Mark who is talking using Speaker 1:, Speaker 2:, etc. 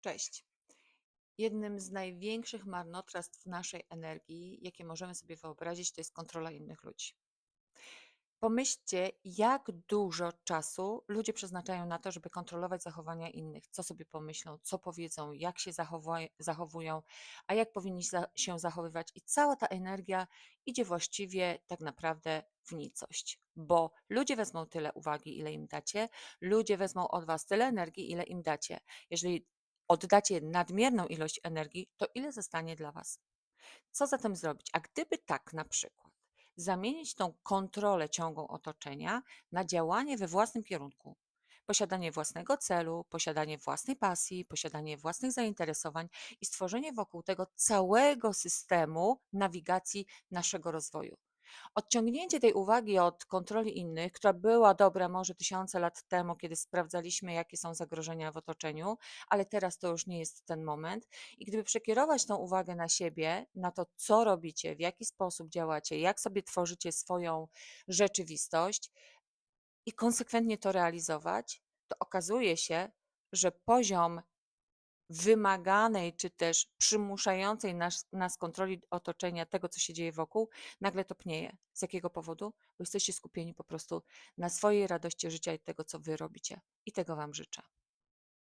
Speaker 1: Cześć. Jednym z największych marnotrawstw naszej energii, jakie możemy sobie wyobrazić, to jest kontrola innych ludzi. Pomyślcie, jak dużo czasu ludzie przeznaczają na to, żeby kontrolować zachowania innych, co sobie pomyślą, co powiedzą, jak się zachowują, a jak powinni się zachowywać. I cała ta energia idzie właściwie tak naprawdę w nicość, bo ludzie wezmą tyle uwagi, ile im dacie, ludzie wezmą od was tyle energii, ile im dacie. Jeżeli oddacie nadmierną ilość energii, to ile zostanie dla was? Co zatem zrobić? A gdyby tak na przykład zamienić tą kontrolę ciągłą otoczenia na działanie we własnym kierunku, posiadanie własnego celu, posiadanie własnej pasji, posiadanie własnych zainteresowań i stworzenie wokół tego całego systemu nawigacji naszego rozwoju. Odciągnięcie tej uwagi od kontroli innych, która była dobra może tysiące lat temu, kiedy sprawdzaliśmy, jakie są zagrożenia w otoczeniu, ale teraz to już nie jest ten moment. I gdyby przekierować tą uwagę na siebie, na to, co robicie, w jaki sposób działacie, jak sobie tworzycie swoją rzeczywistość i konsekwentnie to realizować, to okazuje się, że poziom wymaganej czy też przymuszającej nas, nas kontroli otoczenia, tego, co się dzieje wokół, nagle topnieje. Z jakiego powodu? Bo jesteście skupieni po prostu na swojej radości życia i tego, co wy robicie. I tego Wam życzę.